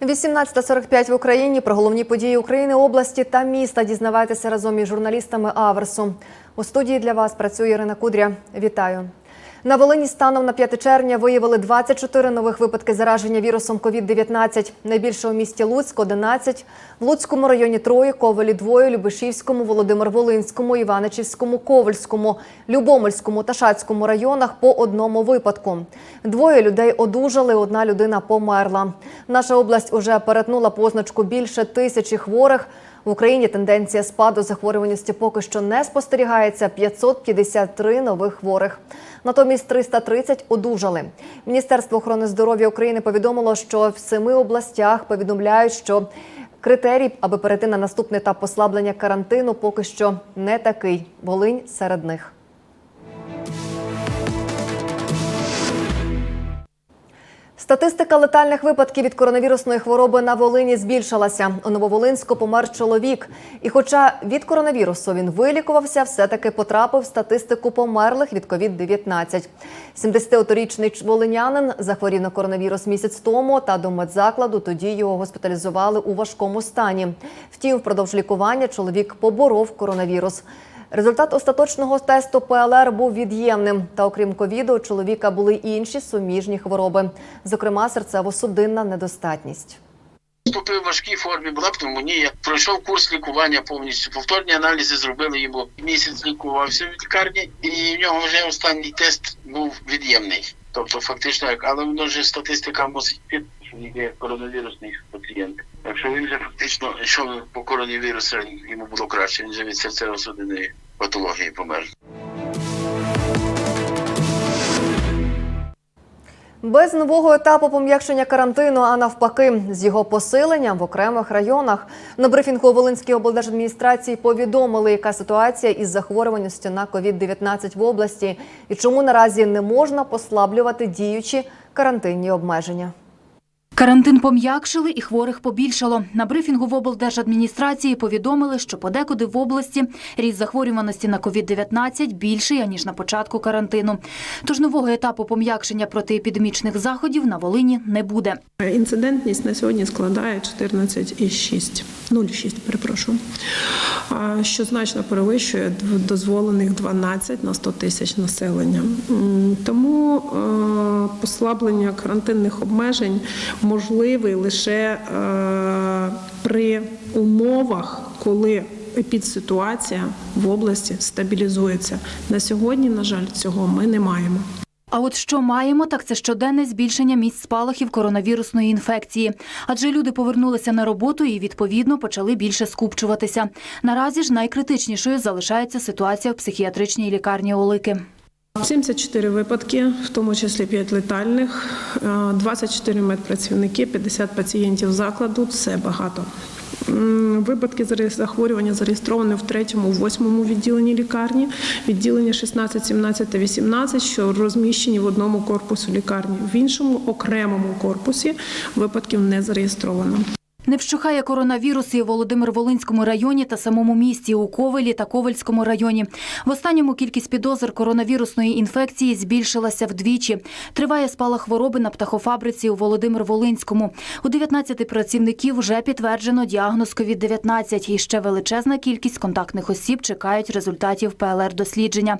18.45 в Україні про головні події України, області та міста дізнавайтеся разом із журналістами Аверсу. У студії для вас працює Ірина Кудря. Вітаю. На Волині станом на 5 червня виявили 24 нових випадки зараження вірусом COVID-19. Найбільше у місті Луцьк – 11, в Луцькому районі троє, Ковелі двоє, Любешівському, Володимир-Волинському, Іваничівському, Ковальському, Любомельському та Шацькому районах по одному випадку. Двоє людей одужали, одна людина померла. Наша область уже перетнула позначку більше тисячі хворих. В Україні тенденція спаду захворюваності поки що не спостерігається 553 нових хворих. Натомість 330 одужали. Міністерство охорони здоров'я України повідомило, що в семи областях повідомляють, що критерій, аби перейти на наступний етап послаблення карантину, поки що не такий. Волинь серед них. Статистика летальних випадків від коронавірусної хвороби на Волині збільшилася. У Нововолинську помер чоловік. І хоча від коронавірусу він вилікувався, все-таки потрапив в статистику померлих від COVID-19. 71-річний волинянин захворів на коронавірус місяць тому та до медзакладу тоді його госпіталізували у важкому стані. Втім, впродовж лікування чоловік поборов коронавірус. Результат остаточного тесту ПЛР був від'ємним. Та окрім ковіду, у чоловіка були й інші суміжні хвороби, зокрема серцево-судинна недостатність. В важкій формі, була пневмонія, пройшов курс лікування повністю. Повторні аналізи зробили йому. Місяць лікувався в лікарні, і в нього вже останній тест був від'ємний. Тобто, фактично, як але воно вже статистика мусить під що він Якщо він вже фактично йшов по коронавірусу, йому було краще, він вже від серцево-судинної патології помер. Без нового етапу пом'якшення карантину, а навпаки, з його посиленням в окремих районах. На брифінгу у Волинській облдержадміністрації повідомили, яка ситуація із захворюваністю на COVID-19 в області і чому наразі не можна послаблювати діючі карантинні обмеження. Карантин пом'якшили і хворих побільшало. На брифінгу в облдержадміністрації повідомили, що подекуди в області ріст захворюваності на COVID-19 більший, аніж на початку карантину. Тож нового етапу пом'якшення протиепідемічних заходів на Волині не буде. Інцидентність на сьогодні складає 14,6, 0,6, перепрошую, що значно перевищує дозволених 12 на 100 тисяч населення. Тому е, послаблення карантинних обмежень можливе лише е, при умовах, коли епідситуація в області стабілізується. На сьогодні, на жаль, цього ми не маємо. А от що маємо, так це щоденне збільшення місць спалахів коронавірусної інфекції. Адже люди повернулися на роботу і відповідно почали більше скупчуватися. Наразі ж найкритичнішою залишається ситуація в психіатричній лікарні Олики. 74 випадки, в тому числі 5 летальних, е, 24 медпрацівники, 50 пацієнтів закладу. Це багато. Випадки захворювання зареєстровані в третьому, восьмому відділенні лікарні, відділення 16, 17 та 18, що розміщені в одному корпусу лікарні. В іншому окремому корпусі випадків не зареєстровано. Не вщухає коронавірус і у Володимир-Волинському районі та самому місті у Ковелі та Ковельському районі. В останньому кількість підозр коронавірусної інфекції збільшилася вдвічі. Триває спалах хвороби на птахофабриці у Володимир-Волинському. У 19 працівників вже підтверджено діагноз COVID-19 і ще величезна кількість контактних осіб чекають результатів ПЛР-дослідження.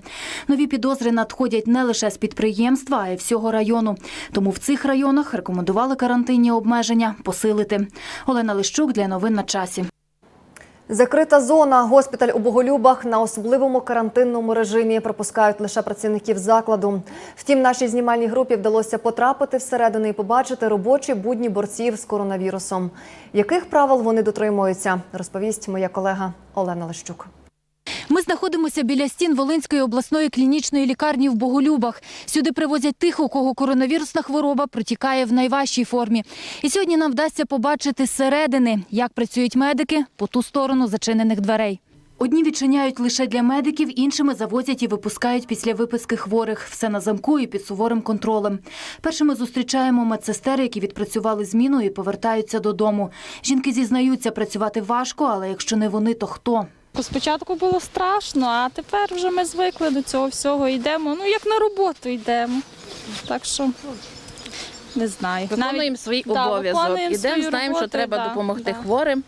Нові підозри надходять не лише з підприємства, а й всього району. Тому в цих районах рекомендували карантинні обмеження посилити. Олена Лищук для новин на часі. Закрита зона. Госпіталь у Боголюбах на особливому карантинному режимі пропускають лише працівників закладу. Втім, нашій знімальній групі вдалося потрапити всередину і побачити робочі будні борців з коронавірусом. Яких правил вони дотримуються, розповість моя колега Олена Лищук. Ми знаходимося біля стін Волинської обласної клінічної лікарні в Боголюбах. Сюди привозять тих, у кого коронавірусна хвороба протікає в найважчій формі. І сьогодні нам вдасться побачити зсередини, як працюють медики по ту сторону зачинених дверей. Одні відчиняють лише для медиків, іншими завозять і випускають після виписки хворих. Все на замку і під суворим контролем. Першими зустрічаємо медсестер, які відпрацювали зміну і повертаються додому. Жінки зізнаються, працювати важко, але якщо не вони, то хто? Спочатку було страшно, а тепер вже ми звикли до цього всього. Йдемо, ну як на роботу йдемо. Так що не знаю. Виконуємо свій Да, обов'язок. Ідемо, знаємо, що треба да, допомогти да. хворим,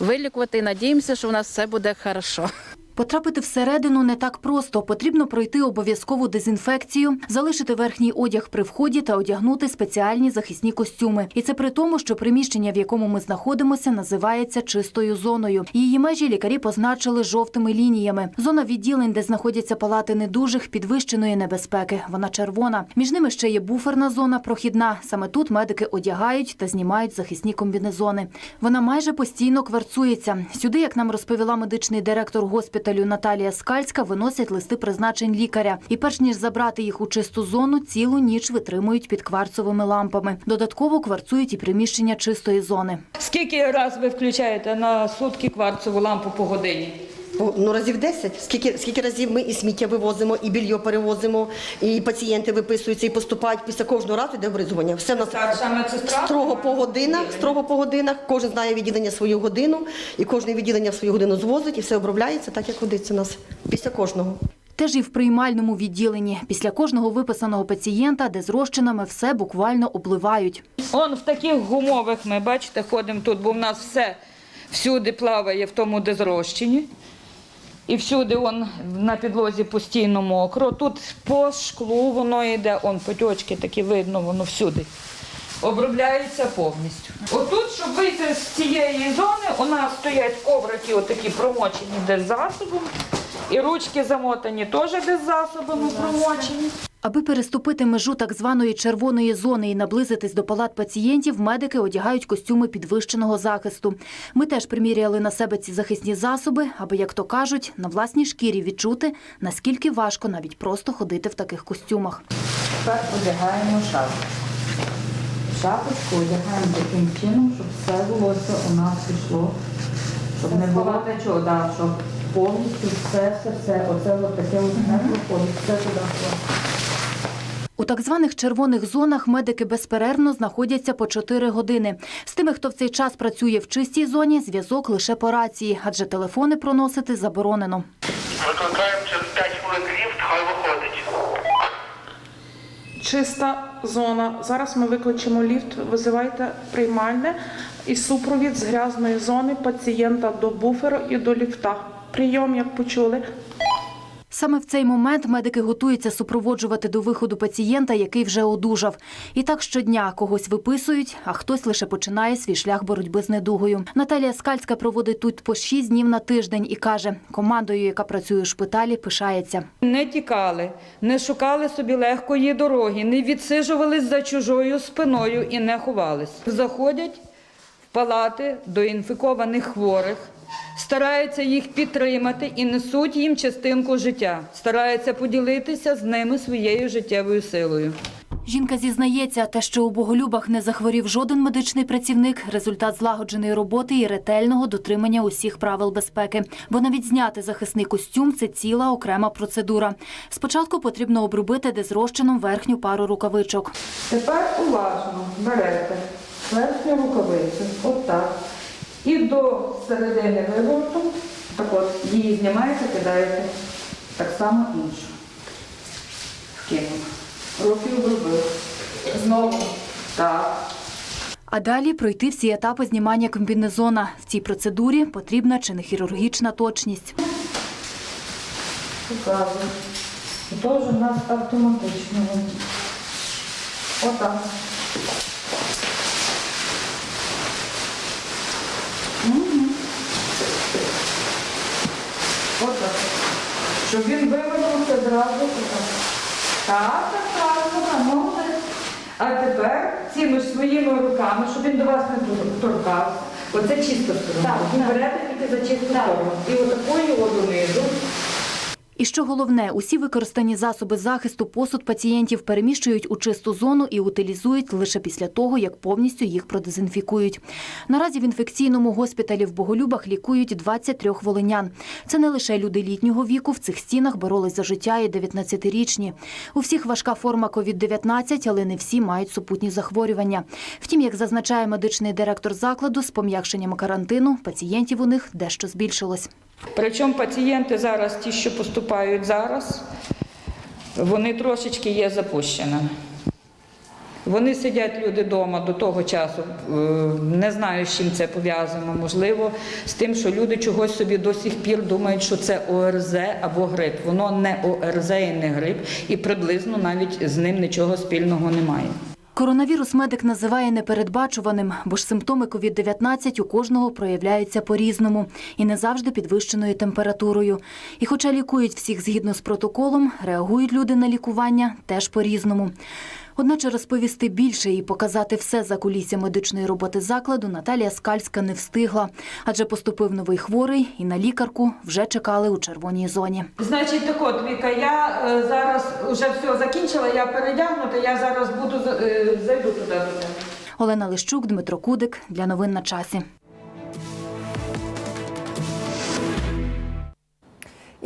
вилікувати і надіємося, що у нас все буде хорошо. Потрапити всередину не так просто. Потрібно пройти обов'язкову дезінфекцію, залишити верхній одяг при вході та одягнути спеціальні захисні костюми. І це при тому, що приміщення, в якому ми знаходимося, називається чистою зоною. Її межі лікарі позначили жовтими лініями. Зона відділень, де знаходяться палати недужих, підвищеної небезпеки. Вона червона. Між ними ще є буферна зона, прохідна. Саме тут медики одягають та знімають захисні комбінезони. Вона майже постійно кварцується. Сюди, як нам розповіла медичний директор госпіталю Наталія Скальська, виносять листи призначень лікаря. І перш ніж забрати їх у чисту зону, цілу ніч витримують під кварцовими лампами. Додатково кварцують і приміщення чистої зони. Скільки раз ви включаєте на сутки кварцову лампу по годині? Ну, разів 10. Скільки, скільки разів ми і сміття вивозимо, і більйо перевозимо, і пацієнти виписуються і поступають після кожного разу йде обризування. Все в нас Старша медсестра? строго по годинах, строго по годинах. Кожен знає відділення свою годину, і кожне відділення в свою годину звозить, і все обробляється так, як годиться у нас після кожного. Теж і в приймальному відділенні. Після кожного виписаного пацієнта, де з розчинами все буквально обливають. Он в таких гумових ми, бачите, ходимо тут, бо в нас все всюди плаває в тому дезрозчині. І всюди он на підлозі постійно мокро. Тут по шклу воно йде, он потьочки такі видно, воно всюди. Обробляється повністю. Отут, щоб вийти з цієї зони, у нас стоять коврики отакі промочені десь засобом. І ручки замотані теж десь засобами промочені. Аби переступити межу так званої червоної зони і наблизитись до палат пацієнтів, медики одягають костюми підвищеного захисту. Ми теж приміряли на себе ці захисні засоби, аби, як то кажуть, на власній шкірі відчути, наскільки важко навіть просто ходити в таких костюмах. Тепер одягаємо шапочку. Шапочку одягаємо таким чином, щоб все волосся у нас пішло, щоб не було нічого, да, щоб повністю все, все, все, оце от таке от не проходить, все туди. У так званих червоних зонах медики безперервно знаходяться по 4 години. З тими, хто в цей час працює в чистій зоні, зв'язок лише по рації, адже телефони проносити заборонено. Викликаємо через 5 хвилин ліфт, хай виходить. Чиста зона. Зараз ми викличемо ліфт, визивайте приймальне і супровід з грязної зони пацієнта до буферу і до ліфта. Прийом, як почули. Саме в цей момент медики готуються супроводжувати до виходу пацієнта, який вже одужав. І так щодня когось виписують, а хтось лише починає свій шлях боротьби з недугою. Наталія Скальська проводить тут по 6 днів на тиждень і каже, командою, яка працює у шпиталі, пишається. Не тікали, не шукали собі легкої дороги, не відсижувались за чужою спиною і не ховались. Заходять в палати до інфікованих хворих, стараються їх підтримати і несуть їм частинку життя, стараються поділитися з ними своєю життєвою силою. Жінка зізнається, те, що у Боголюбах не захворів жоден медичний працівник, результат злагодженої роботи і ретельного дотримання усіх правил безпеки. Бо навіть зняти захисний костюм це ціла окрема процедура. Спочатку потрібно обробити дезрозчином верхню пару рукавичок. Тепер уважно берете верхню рукавицю, отак, і до середини вивороту, так от її знімаєте, кидаєте так само іншу. Вкинув. Руки обробив. Знову. Так. А далі пройти всі етапи знімання комбінезона. В цій процедурі потрібна чи не хірургічна точність. Показую. І то вже в нас автоматично. Отак. Мгм. Отак. Щоб він вивернувся одразу. Так, так, так, так, молодець. А тепер цими ж своїми руками, щоб він до вас не торкався. Оце чиста сторона. Так, берете тільки за чисту сторону. І отакою його донизу. І що головне, усі використані засоби захисту посуд пацієнтів переміщують у чисту зону і утилізують лише після того, як повністю їх продезінфікують. Наразі в інфекційному госпіталі в Боголюбах лікують 23 волинян. Це не лише люди літнього віку. В цих стінах боролись за життя і 19-річні. У всіх важка форма COVID-19, але не всі мають супутні захворювання. Втім, як зазначає медичний директор закладу, з пом'якшенням карантину пацієнтів у них дещо збільшилось. Причому пацієнти зараз, ті, що поступають зараз, вони трошечки є запущеними. Вони сидять люди вдома до того часу. Е, Не знаю, з чим це пов'язано. Можливо, з тим, що люди чогось собі до сих пір думають, що це ОРЗ або грип. Воно не ОРЗ і не грип, і приблизно навіть з ним нічого спільного немає. Коронавірус медик називає непередбачуваним, бо ж симптоми COVID-19 у кожного проявляються по-різному і не завжди підвищеною температурою. І хоча лікують всіх згідно з протоколом, реагують люди на лікування теж по-різному. Одначе розповісти більше і показати все за кулісся медичної роботи закладу Наталія Скальська не встигла, адже поступив новий хворий і на лікарку вже чекали у червоній зоні. Значить, так от, Віка, я е, зараз вже все закінчила, я передягнута, я зараз буду е, зайду туди. Олена Лищук, Дмитро Кудик для новин на часі.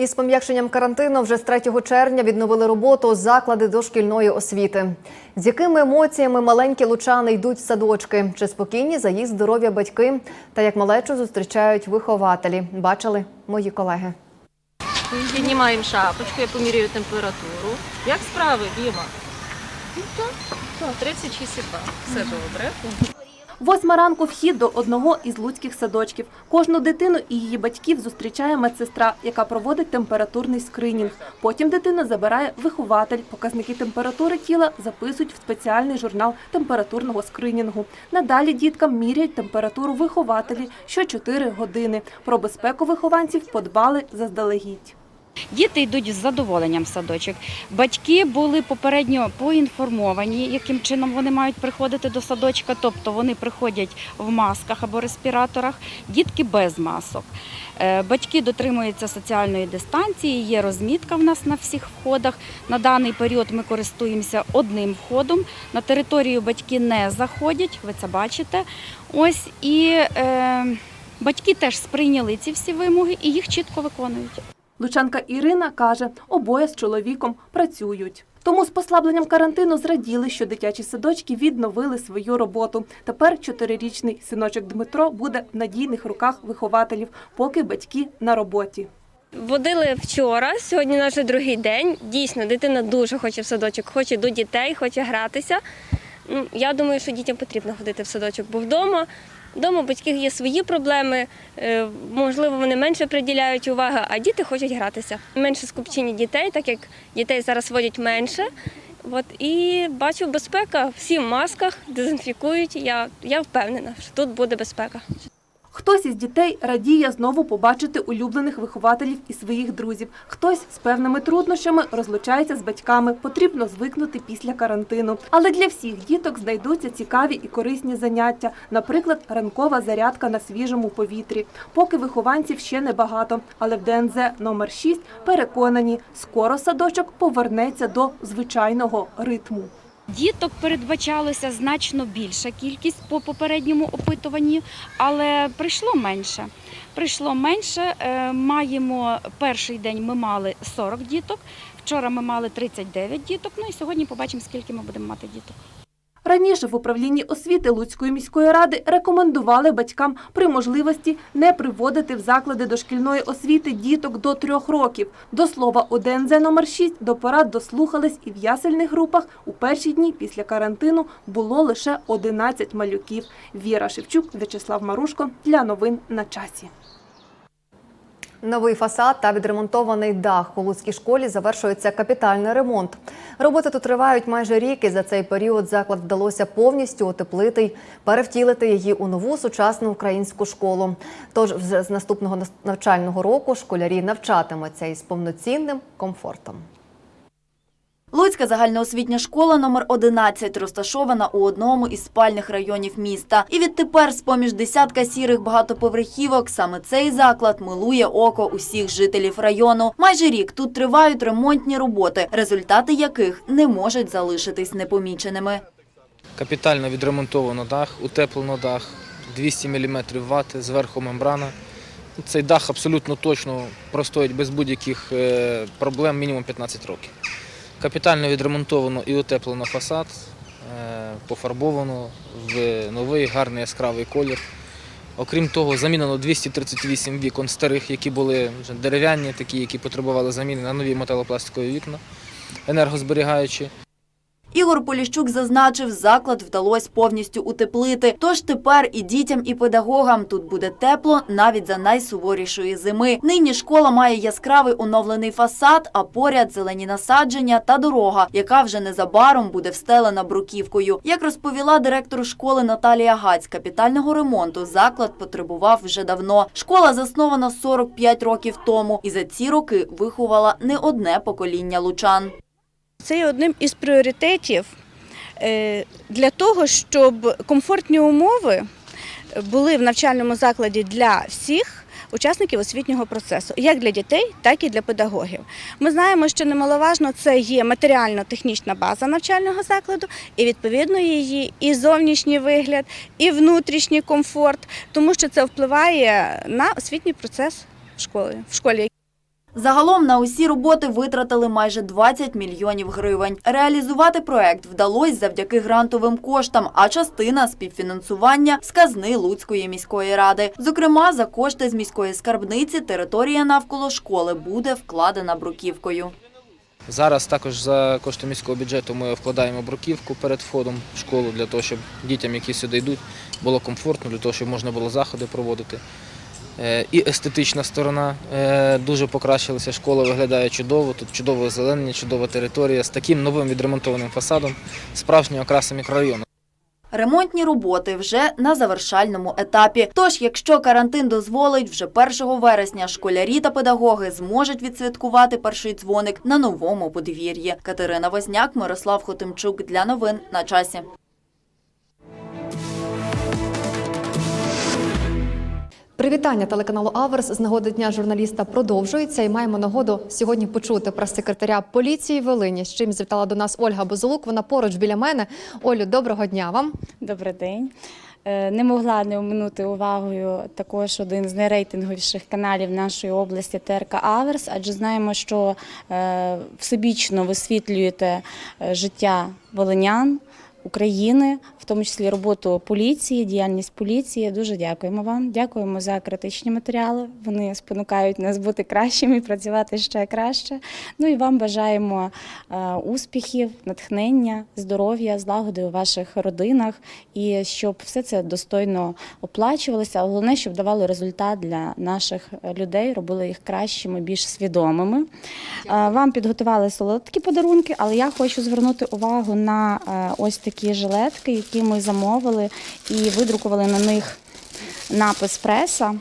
Із пом'якшенням карантину вже з 3 червня відновили роботу заклади дошкільної освіти. З якими емоціями маленькі лучани йдуть в садочки? Чи спокійні за їх здоров'я батьки? Та як малечу зустрічають вихователі? Бачили мої колеги. Піднімаємо шапочку, я поміряю температуру. Як справи, Діма? Ну так, так, 36,2. Все добре. Восьма ранку вхід до одного із луцьких садочків. Кожну дитину і її батьків зустрічає медсестра, яка проводить температурний скринінг. Потім дитину забирає вихователь. Показники температури тіла записують в спеціальний журнал температурного скринінгу. Надалі діткам міряють температуру вихователі щочотири години. Про безпеку вихованців подбали заздалегідь. Діти йдуть з задоволенням в садочок. Батьки були попередньо поінформовані, яким чином вони мають приходити до садочка. Тобто вони приходять в масках або респіраторах, дітки без масок. Е, Батьки дотримуються соціальної дистанції, є розмітка в нас на всіх входах. На даний період ми користуємося одним входом. На територію батьки не заходять, ви це бачите. Ось і е, батьки теж сприйняли ці всі вимоги і їх чітко виконують. Лучанка Ірина каже, обоє з чоловіком працюють. Тому з послабленням карантину зраділи, що дитячі садочки відновили свою роботу. Тепер чотирирічний синочок Дмитро буде в надійних руках вихователів, поки батьки на роботі. Водили вчора, сьогодні наш другий день. Дійсно, дитина дуже хоче в садочок, хоче до дітей, хоче гратися. Я думаю, що дітям потрібно ходити в садочок, бо вдома. Вдома у батьків є свої проблеми, е, можливо, вони менше приділяють уваги, а діти хочуть гратися. Менше скупчення дітей, так як дітей зараз водять менше. От, і бачу, безпека, всі в масках, дезінфікують. Я, я впевнена, що тут буде безпека. Хтось із дітей радіє знову побачити улюблених вихователів і своїх друзів. Хтось з певними труднощами розлучається з батьками. Потрібно звикнути після карантину. Але для всіх діток знайдуться цікаві і корисні заняття, наприклад, ранкова зарядка на свіжому повітрі. Поки вихованців ще небагато, але в ДНЗ номер 6 переконані, скоро садочок повернеться до звичайного ритму. Діток передбачалося значно більша кількість по попередньому опитуванні, але прийшло менше. Прийшло менше. Е, Маємо перший день ми мали 40 діток. Вчора ми мали 39 діток. Ну і сьогодні побачимо, скільки ми будемо мати діток. Раніше в управлінні освіти Луцької міської ради рекомендували батькам при можливості не приводити в заклади дошкільної освіти діток до трьох років. До слова, у ДНЗ номер 6 до порад дослухались і в ясельних групах у перші дні після карантину було лише 11 малюків. Віра Шевчук, В'ячеслав Марушко для новин на часі. Новий фасад та відремонтований дах у Луцькій школі завершується капітальний ремонт. Роботи тут тривають майже рік, і за цей період заклад вдалося повністю утеплити й перевтілити її у нову сучасну українську школу. Тож вже з наступного навчального року школярі навчатимуться із повноцінним комфортом. Луцька загальноосвітня школа номер 11 розташована у одному із спальних районів міста. І відтепер, з-поміж десятка сірих багатоповерхівок, саме цей заклад милує око усіх жителів району. Майже рік тут тривають ремонтні роботи, результати яких не можуть залишитись непоміченими. Капітально відремонтовано дах, утеплено дах, 200 мм вати, зверху мембрана. Цей дах абсолютно точно простоїть без будь-яких е, проблем мінімум 15 років. Капітально відремонтовано і утеплено фасад, е, пофарбовано в новий гарний яскравий колір. Окрім того, замінено 238 вікон старих, які були вже дерев'яні, такі, які потребували заміни на нові металопластикові вікна, енергозберігаючі. Ігор Поліщук зазначив, заклад вдалося повністю утеплити. Тож тепер і дітям, і педагогам тут буде тепло навіть за найсуворішої зими. Нині школа має яскравий оновлений фасад, а поряд зелені насадження та дорога, яка вже незабаром буде встелена бруківкою. Як розповіла директор школи Наталія Гаць, капітального ремонту заклад потребував вже давно. Школа заснована 45 років тому і за ці роки виховала не одне покоління лучан. Це є одним із пріоритетів е, для того, щоб комфортні умови були в навчальному закладі для всіх учасників освітнього процесу, як для дітей, так і для педагогів. Ми знаємо, що немаловажно це є матеріально-технічна база навчального закладу, і відповідно її і зовнішній вигляд, і внутрішній комфорт, тому що це впливає на освітній процес в школі. В школі. Загалом на усі роботи витратили майже 20 мільйонів гривень. Реалізувати проект вдалося завдяки грантовим коштам, а частина співфінансування з казни Луцької міської ради. Зокрема, за кошти з міської скарбниці територія навколо школи буде вкладена бруківкою. Зараз також за кошти міського бюджету ми вкладаємо бруківку перед входом в школу для того, щоб дітям, які сюди йдуть, було комфортно, для того, щоб можна було заходи проводити. Е, І естетична сторона е, дуже покращилася. Школа виглядає чудово. Тут чудове озеленення, чудова територія з таким новим відремонтованим фасадом, справжня окраса мікрорайону. Ремонтні роботи вже на завершальному етапі. Тож, якщо карантин дозволить, вже 1 вересня школярі та педагоги зможуть відсвяткувати перший дзвоник на новому подвір'ї. Катерина Возняк, Мирослав Хотимчук для новин на часі. Привітання телеканалу Аверс з нагоди дня журналіста продовжується і маємо нагоду сьогодні почути прес-секретаря поліції Волині. З чим завітала до нас Ольга Бозолук. Вона поруч біля мене. Олю, доброго дня вам. Добрий день. Е, Не могла не оминути увагою також один з найрейтинговіших каналів нашої області ТРК Аверс, адже знаємо, що е, всебічно висвітлюєте е, життя волинян. України, в тому числі роботу поліції, діяльність поліції. Дуже дякуємо вам. Дякуємо за критичні матеріали. Вони спонукають нас бути кращими, і працювати ще краще. Ну і вам бажаємо е, успіхів, натхнення, здоров'я, злагоди у ваших родинах і щоб все це достойно оплачувалося. Головне, щоб давало результат для наших людей, робили їх кращими, більш свідомими. Е, Вам підготували солодкі подарунки, але я хочу звернути увагу на е, ось такі жилетки, які ми замовили і видрукували на них напис преса.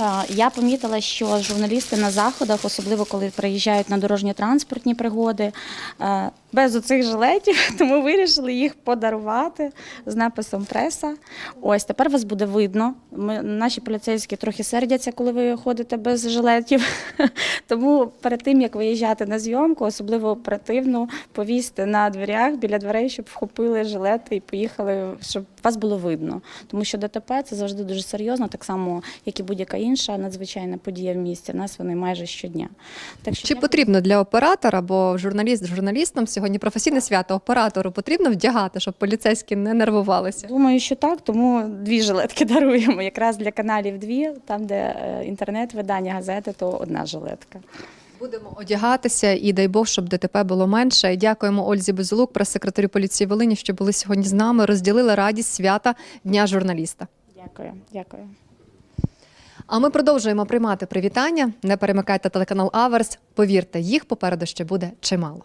Е, Я помітила, що журналісти на заходах, особливо коли приїжджають на дорожньо-транспортні пригоди, е, без оцих жилетів, тому вирішили їх подарувати з написом преса. Ось тепер вас буде видно. Ми, наші поліцейські трохи сердяться, коли ви ходите без жилетів. Тому перед тим як виїжджати на зйомку, особливо оперативно повісти на дверях біля дверей, щоб вхопили жилети і поїхали, щоб вас було видно. Тому що ДТП це завжди дуже серйозно, так само як і будь-яка інша надзвичайна подія в місті. У нас вони майже щодня. Так що Чи потрібно для оператора, бо журналіст журналістам сьогодні професійне свято оператору потрібно вдягати, щоб поліцейські не нервувалися? Думаю, що так, тому дві жилетки даруємо. Якраз для каналів дві, там, де е, інтернет-видання газети, то одна жилетка. Будемо одягатися і дай Бог, щоб ДТП було менше. Дякуємо Ользі Безолук, прес-секретарю поліції Волині, що були сьогодні з нами, розділили радість свята Дня журналіста. Дякую, дякую. А ми продовжуємо приймати привітання. Не перемикайте телеканал Аверс. Повірте, їх попереду ще буде чимало.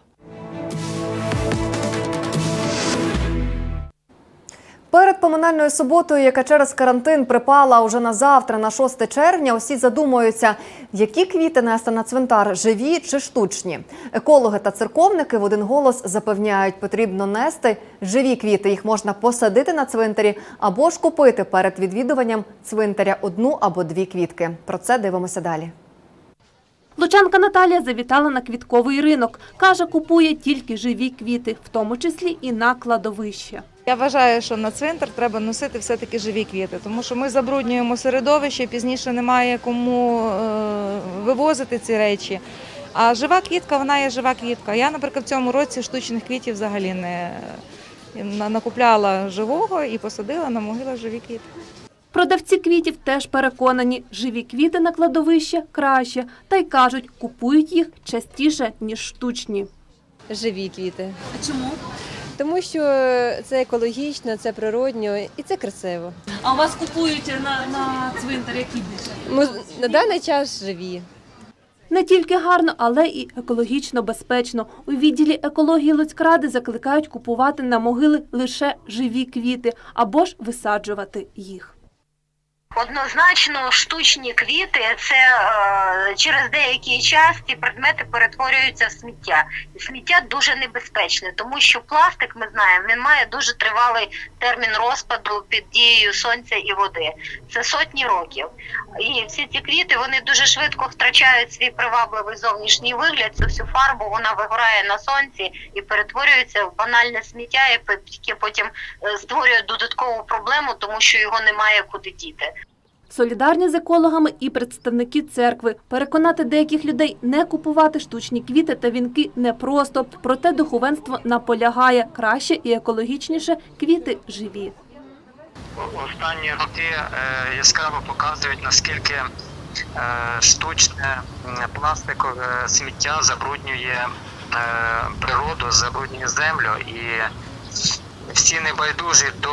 Перед поминальною суботою, яка через карантин припала уже на завтра, на 6 червня, усі задумуються, які квіти нести на цвинтар живі чи штучні. Екологи та церковники в один голос запевняють, потрібно нести живі квіти. Їх можна посадити на цвинтарі або ж купити перед відвідуванням цвинтаря одну або дві квітки. Про це дивимося далі. Лучанка Наталія завітала на квітковий ринок. Каже, купує тільки живі квіти, в тому числі і на кладовище. Я вважаю, що на цвинтар треба носити все-таки живі квіти, тому що ми забруднюємо середовище, пізніше немає кому е, вивозити ці речі. А жива квітка, вона є жива квітка. Я, наприклад, в цьому році штучних квітів взагалі не накупляла живого і посадила на могилах живі квіти. Продавці квітів теж переконані, живі квіти на кладовище краще, та й кажуть, купують їх частіше, ніж штучні. Живі квіти. А чому? Тому що це екологічно, це природньо і це красиво. А у вас купують на, на цвинтар які більше? На даний час живі. Не тільки гарно, але і екологічно безпечно. У відділі екології Луцькради закликають купувати на могили лише живі квіти або ж висаджувати їх. Однозначно, штучні квіти це е, через деякий час ці предмети перетворюються в сміття. І сміття дуже небезпечне, тому що пластик, ми знаємо, він має дуже тривалий термін розпаду під дією сонця і води. Це сотні років. І всі ці квіти вони дуже швидко втрачають свій привабливий зовнішній вигляд. Цю всю фарбу вона вигорає на сонці і перетворюється в банальне сміття, яке потім е, створює додаткову проблему, тому що його немає куди діти. Солідарні з екологами і представники церкви. Переконати деяких людей не купувати штучні квіти та вінки непросто. Проте духовенство наполягає краще і екологічніше квіти живі. Останні роки е, яскраво показують, наскільки е, штучне пластикове сміття забруднює е, природу, забруднює землю, і всі небайдужі до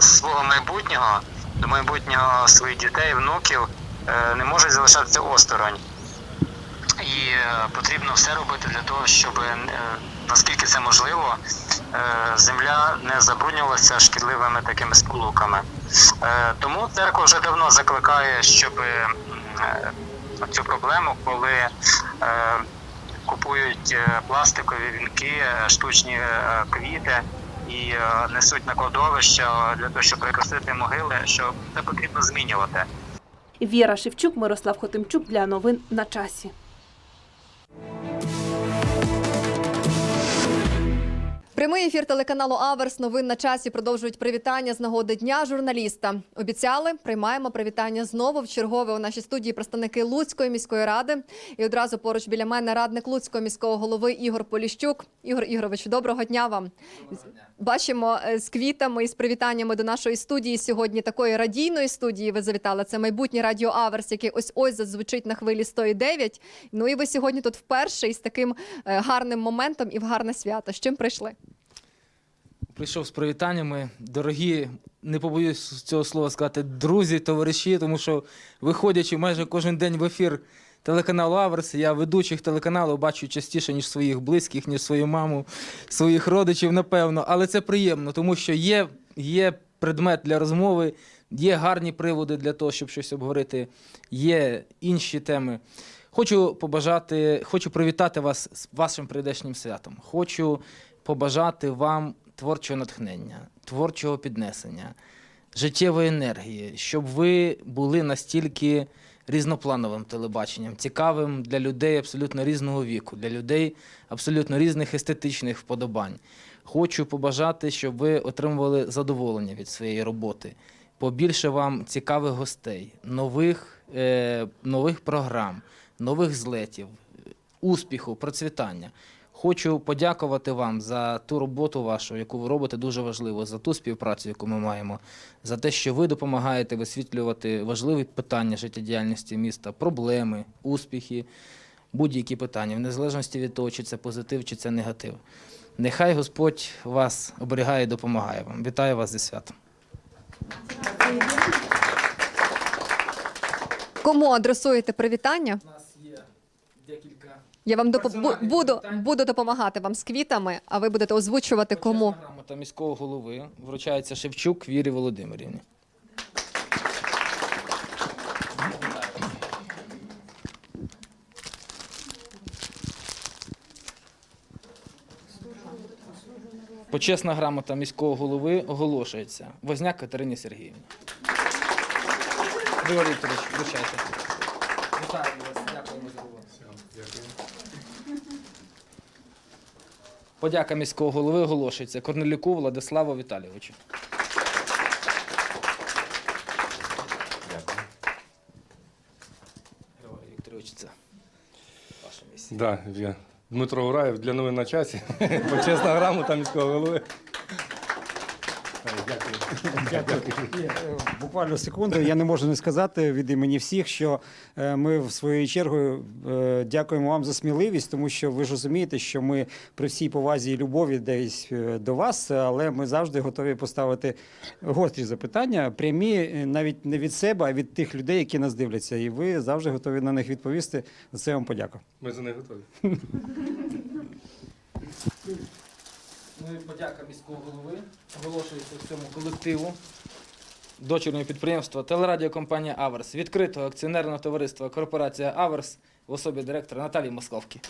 свого майбутнього, до майбутнього своїх дітей, внуків, е, не можуть залишатися осторонь. І е, потрібно все робити для того, щоб е, наскільки це можливо, земля не забруднювалася шкідливими такими сполуками. Тому церква вже давно закликає, щоб цю проблему, коли купують пластикові вінки, штучні квіти і е, несуть на кладовища для того, щоб прикрасити могили, що це потрібно змінювати. Віра Шевчук, Мирослав Хотимчук для новин на часі. Прямий ефір телеканалу Аверс. Новин на часі продовжують привітання з нагоди дня журналіста. Обіцяли, приймаємо привітання знову в чергове у нашій студії представники Луцької міської ради. І одразу поруч біля мене радник Луцького міського голови Ігор Поліщук. Ігор Ігорович, доброго дня вам. Бачимо е, з квітами і з привітаннями до нашої студії сьогодні. Такої радійної студії ви завітали. Це майбутнє радіо Аверс, яке ось ось зазвучить на хвилі 109. Ну і ви сьогодні тут вперше із таким е, гарним моментом і в гарне свято. З чим прийшли? Прийшов з привітаннями. Дорогі, не побоюсь цього слова сказати, друзі, товариші, тому що виходячи майже кожен день в ефір телеканалу Аверс, я ведучих телеканалу бачу частіше, ніж своїх близьких, ніж свою маму, своїх родичів, напевно. Але це приємно, тому що є, є предмет для розмови, є гарні приводи для того, щоб щось обговорити, є інші теми. Хочу побажати, хочу привітати вас з вашим прийдешнім святом. Хочу побажати вам творчого натхнення, творчого піднесення, життєвої енергії, щоб ви були настільки різноплановим телебаченням, цікавим для людей абсолютно різного віку, для людей абсолютно різних естетичних вподобань. Хочу побажати, щоб ви отримували задоволення від своєї роботи. Побільше вам цікавих гостей, нових, е, нових програм, нових злетів, успіху, процвітання. Хочу подякувати вам за ту роботу вашу, яку ви робите дуже важливо, за ту співпрацю, яку ми маємо, за те, що ви допомагаєте висвітлювати важливі питання життєдіяльності міста, проблеми, успіхи, будь-які питання, в незалежності від того, чи це позитив, чи це негатив. Нехай Господь вас оберігає і допомагає вам. Вітаю вас зі святом. Кому адресуєте привітання? Декілька Я вам допо- бу- буду, буду допомагати вам з квітами, а ви будете озвучувати кому. грамота міського голови вручається Шевчук Вірі Володимирівні. Почесна грамота міського голови оголошується. Возняк Катерині Сергіївні. Григорій Вікторович, вручайте. Вітаю вас, дякуємо за роботу. Подяка міського голови оголошується Корнелюку Владиславу Віталійовичу. Григорій Вікторович, це ваша місія. Да, я Дмитро Ураєв для новин на часі. Почесна грамота міського голови. Дякую. Дякую. Буквально секунду. Я не можу не сказати від імені всіх, що е, ми в свою чергу е, дякуємо вам за сміливість, тому що ви ж розумієте, що ми при всій повазі і любові десь е, до вас, але ми завжди готові поставити гострі запитання, прямі навіть не від себе, а від тих людей, які нас дивляться. І ви завжди готові на них відповісти. За це вам подяка. Ми за них готові. Ну і подяка міського голови оголошується цьому колективу дочірнього підприємства телерадіокомпанія Аверс, відкритого акціонерного товариства корпорація Аверс в особі директора Наталії Московки.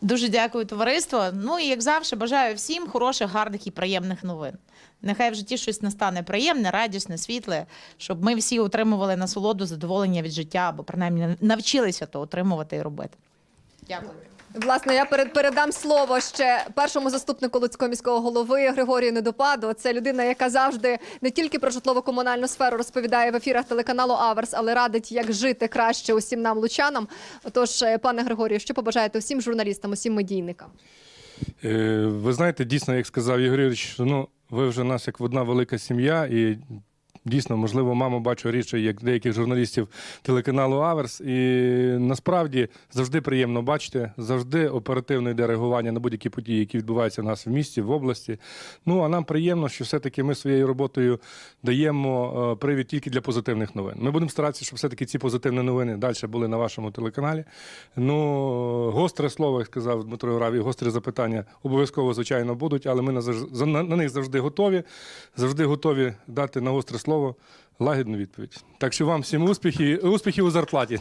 Дуже дякую, товариство. Ну і як завжди, бажаю всім хороших, гарних і приємних новин. Нехай в житті щось настане приємне, радісне, світле, щоб ми всі отримували насолоду, задоволення від життя, або принаймні навчилися то отримувати і робити. Дякую. Власне, я перед передам слово ще першому заступнику Луцького міського голови Григорію Недопаду. Це людина, яка завжди не тільки про житлово-комунальну сферу розповідає в ефірах телеканалу Аверс, але радить, як жити краще усім нам лучанам. Отож, е, пане Григорію, що побажаєте всім журналістам, усім медійникам? Е, Ви знаєте, дійсно, як сказав Ігор Юрійович, ну ви вже нас як одна велика сім'я, і дійсно, можливо, маму бачу рідше, як деяких журналістів телеканалу Аверс. І насправді завжди приємно бачити, завжди оперативно йде реагування на будь-які події, які відбуваються в нас в місті, в області. Ну а нам приємно, що все-таки ми своєю роботою даємо е, привід тільки для позитивних новин. Ми будемо старатися, щоб все-таки ці позитивні новини далі були на вашому телеканалі. Ну, гостре слово, як сказав Дмитро Гравій, гострі запитання обов'язково, звичайно, будуть, але ми на, на, на них завжди готові. Завжди готові дати на гостре слово лагідну відповідь. Так що вам всім успіхів, успіхів у зарплаті.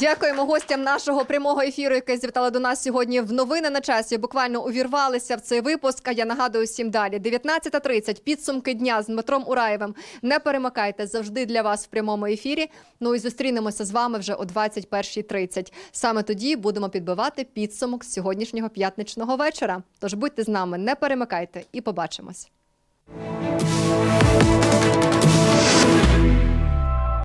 Дякуємо гостям нашого прямого ефіру, які завітали до нас сьогодні в новини на часі. Буквально увірвалися в цей випуск. А я нагадую всім далі: 19.30, підсумки дня з Дмитром Ураєвим. Не перемикайте завжди для вас в прямому ефірі. Ну і зустрінемося з вами вже о 21.30. Саме тоді будемо підбивати підсумок сьогоднішнього п'ятничного вечора. Тож будьте з нами, не перемикайте і побачимось. Música